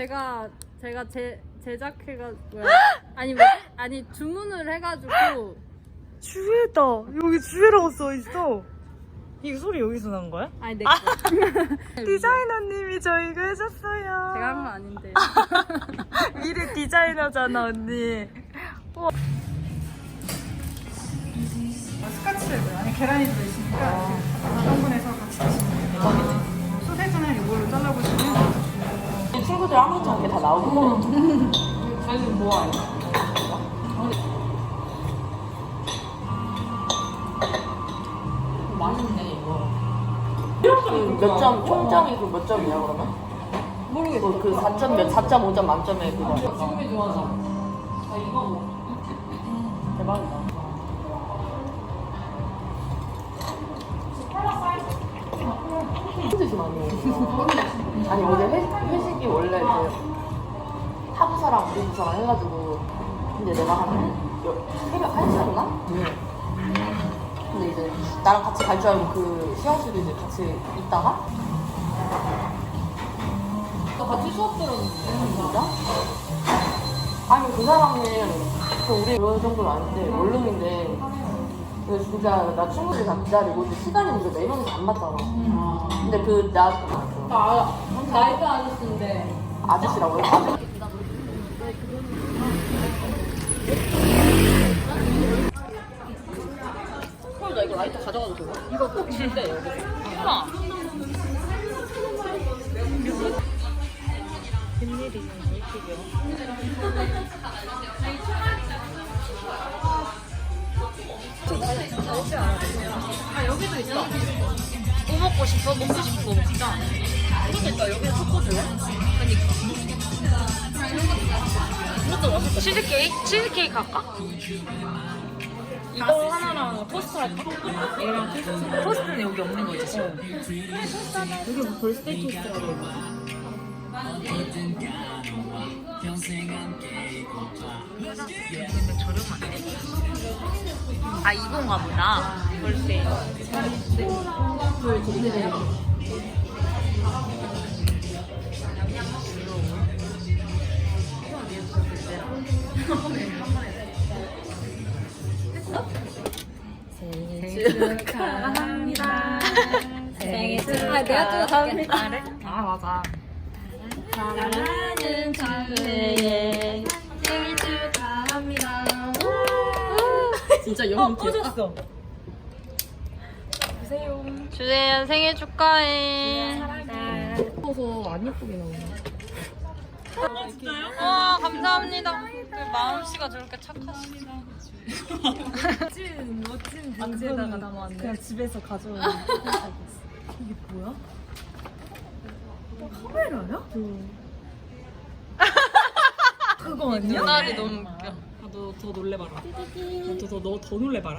제가 제가 제 제작해가 뭐야 아니 뭐 아니 주문을 해가지고 주애다. 여기 주애라고 써 있어. 이 소리 여기서 난 거야? 아니 내 거. 디자이너님이 저 이거 해줬어요. 제가 한 건 아닌데. 미래 디자이너잖아 언니. 스카치를 안에 계란이 들어있으니까 이렇게 4등분해서 같이 드시면 돼요. 소세지는 이걸로 잘라보시면 친구들 아무렇지 않게 다 나오고. 자기는 뭐하니? 맛있네 이거. 몇 점, 총점이 그 몇 점이야 그러면? 모르겠어. 그 4점 몇, 4.5점 만점에 그거. 지금이 좋아서 아 이거 뭐. 대박이다 힘드시 많이 먹어. 아니 어제 회, 회식이 원래 그 타부사랑 우리 부사랑 해가지고 근데 내가 한 여- 새벽 1시였나? 근데 이제 나랑 같이 갈 줄 알고 그 시영 씨도 이제 같이 있다가 나 같이 수업 들었는데 진짜? 아니 그 사람은 그 우리 그런 정도는 아닌데 원룸인데 근데 진짜 나 친구들 다 기다리고 근데 시간이 우리가 네 명이서 안 맞잖아 근데 그나 아 나이가 아저씨인데. 아저씨라고요? 아저씨 헐, 나 이거 라이터 가져가도 돼요? 이거 꼭 줄대, 여기. 우와. 아 여기도 있어. 뭐 먹고 싶어? 먹고 싶은 거 먹자. 그러니까 여기서 초코 줄래? 이것도 맛있다. 치즈케이크? 치즈케이크 할까? 이거 하나랑 토스트 할까? 얘랑 토스트. 토스트는 여기 없는 거 있지? 여기 뭐 벌스데이 토스트라고 있나? 근데 저렴하네. 아 이건가 보다. 벌스데이. 축하합니다. 생일 아 내가 좀아 맞아. 사랑하는 장래에 생일 축하합니다. 진짜 영혼 꺼졌어. 주세요 생일 축하해. 예뻐서 안 예쁘게 나오네. 와 감사합니다. 그 마음씨가 저렇게 착하시다. 멋진 멋진 봉지에다가 담았네. 그냥 집에서 가져온. 이게 뭐야? 카메라야? 그거 아니야? 눈알이 너무 웃겨. 너 더 놀래봐라. 너더 놀래봐라.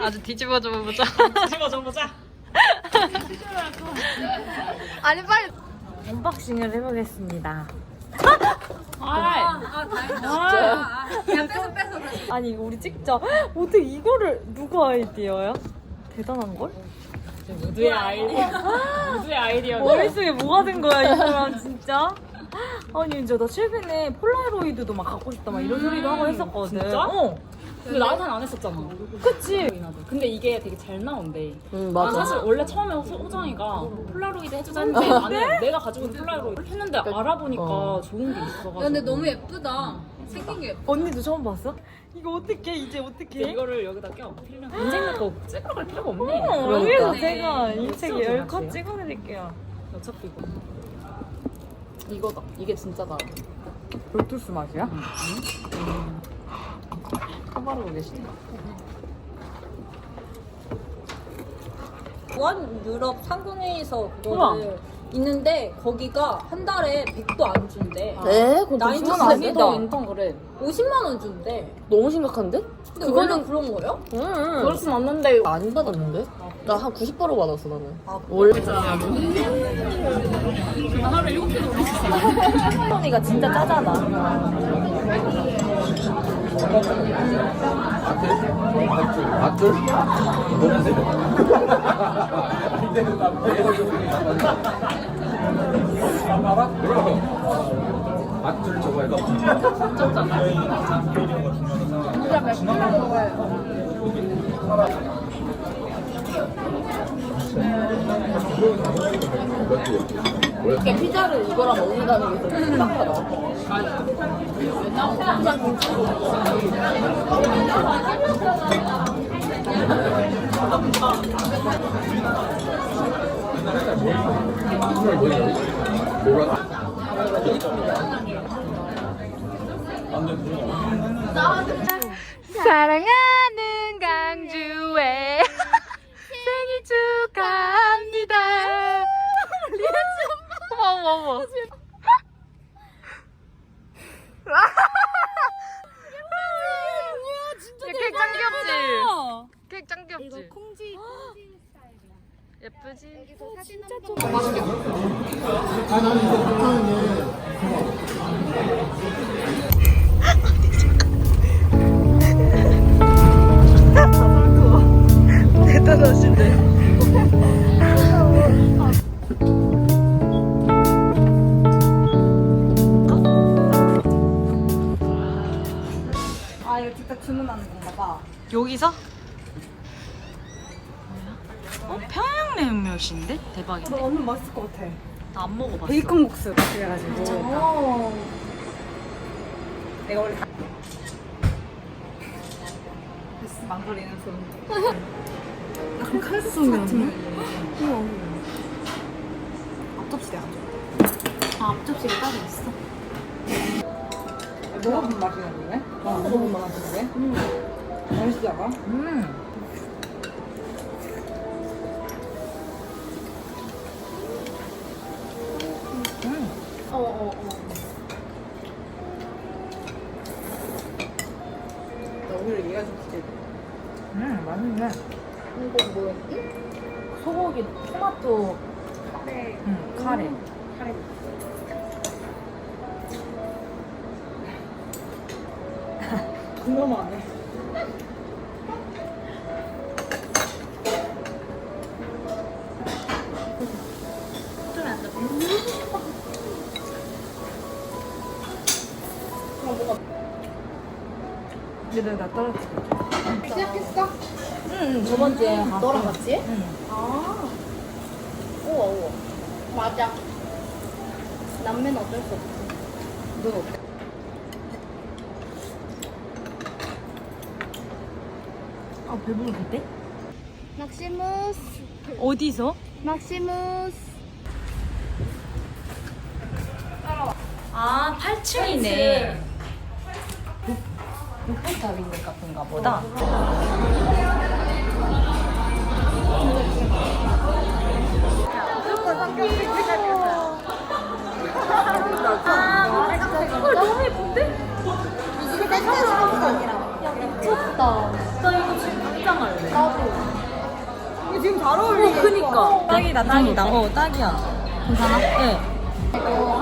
아주 뒤집어 줘 보자. 집어 줘 보자. 아니 빨리. 언박싱을 해보겠습니다. 아. 그냥 뺏어 뺏어. 아니 이거 우리 찍자. 어떻게 이거를 누가 아이디어야? 대단한 걸? 무드의 아이디어. 무드의 아이디어. 머릿속에 뭐가 된 거야 이 사람 진짜? 아니 진짜 나 최근에 폴라로이드도 막 갖고 싶다 막 이런 소리도 하고 했었거든. 진짜? 어. 근데 나한테는 안 했었잖아. 그치? 근데 이게 되게 잘 나온대. 응 난 사실 원래 처음에 호- 호정이가 폴라로이드 해주자 했는데 나는 내가 가지고 있는 폴라로이드 했는데 알아보니까 좋은 게 있어가지고. 근데 너무 예쁘다. 생긴 게 예뻐. 언니도 처음 봤어? 이거 어떻게 이제 근데 어떻게? 이거를 여기다 껴. 필름. 인생 거 찍으러 갈 필요가 없네. 어, 그러니까. 여기서 제가 10컷 마세요. 찍어드릴게요. 어차피 이거. 이거다. 이게 진짜다. 볼투스 맛이야? 커버하고 계시네. 보안 유럽 상공회에서 우와. 그거를 있는데 거기가 한 달에 100도 안 준대. 네? 그거 나인티 무슨 아니다. 아니다. 인턴 그래. 50만 원 준대. 너무 심각한데? 근데 그거는 그런 거예요? 응. 그럴 순 없는데 안 받았는데? 나 한 90% 받았어 나는. 아, 원래 언니가 진짜 짜잖아. 맞들? 너무 세요. 알아? 그럼 맛줄 저거 해서 이렇게 피자를 이거랑 먹는다는 게? 뭐라? 사랑하는 강 어머 어머. 진짜 케이크 짱 귀엽지? 케이크 짱 귀엽지? 이거 콩지 예쁘지? 진짜 좀 아 이거 직접 주문하는 건가 봐. 여기서? 어? 평양냉면인데? 대박이네. 너 오늘 맛있을 것 같아. 나 안 먹어봤어. 베이컨 국수 그래가지고. 내가 원래 다- 됐어, 망설이는 손. 약간 칼국수 같은 우와. 앞접시야. 아, 앞접시가 따로 있어? 먹어본 맛이 나는데? 어, 먹어본 맛인데? 음. 맛있지 않아? 음. 나 오히려 얘가 좀 기대. 음, 맛있네. 이거 뭐였지? 소고기 토마토 음, 카레. 궁금하네. 근데 나 떨어졌어. 시작했어? 응, 저번 주에 너랑 같이? 응. 아. 우와, 우와. 맞아. 남매는 어쩔 수 없어. 넌 어때? 아, 배부르겠대? 막시무스 어디서? 막시무스 아, 8층이네. 북부타빈 같은가 보다. 미쳤다 나 이거 지금 잘 어울리네. 그니까. 딱이다, 딱이다. 어, 딱이야. 괜찮아? 네. 아,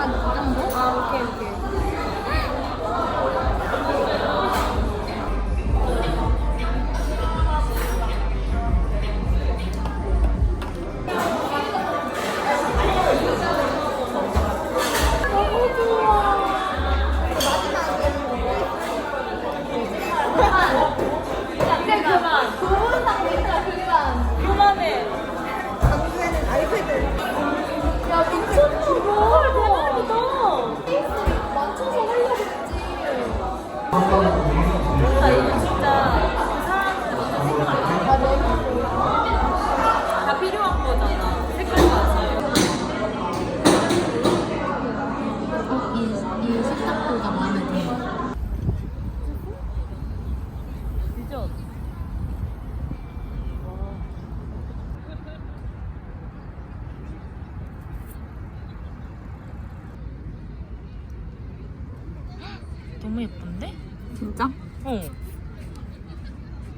너무 예쁜데? 진짜? 어.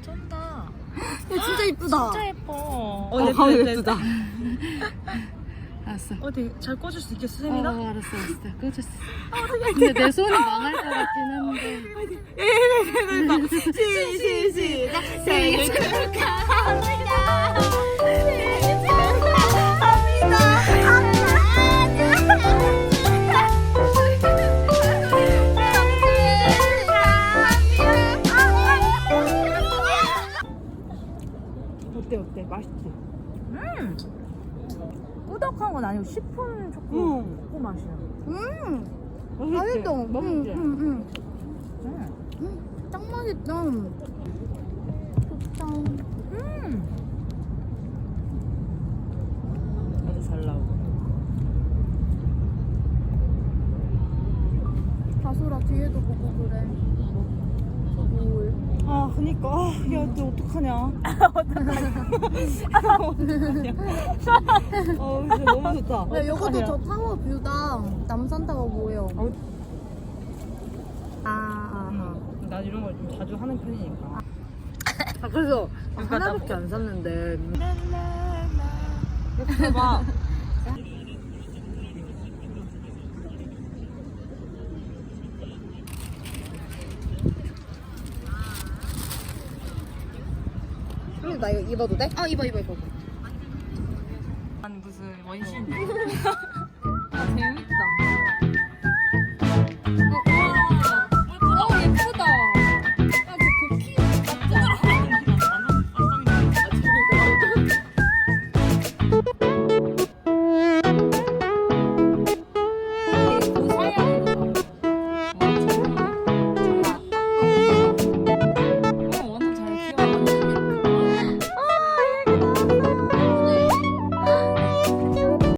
쩐다. 야 진짜 이쁘다 진짜 예뻐. 어, 예쁘다, 예쁘다. 알았어 어디 잘 꺼줄 수 있겠어, 어, 세민아? 알았어 알았어 꺼졌어 근데 내 손이 망할 것 같긴 한데 시, 시, 시작. 축하합니다 생일 축하합니다. 맛있지? 음! 꾸덕한 건 아니고 시폰 초코, 초코 맛이야. 음 맛있지? 맛있어. 맛있지? 음, 음, 음. 음. 짱 맛있다. 곱창. 음. 아주 잘 나오고. 다솔아 뒤에도 보고 그래. 뭘? 아, 그니까. 아, 야, 너 어떡하냐. 어떡하냐. 어, 진짜 너무 좋다. 야, 어떡하냐. 저 타워 뷰다. 남산타워 보여. 어. 아, 아하. 난 이런 걸 좀 자주 하는 편이니까. 아, 그래서 하나밖에 안 샀는데. 이렇게 봐. 나 이거 입어도 돼? 아, 입어, 입어, 입어.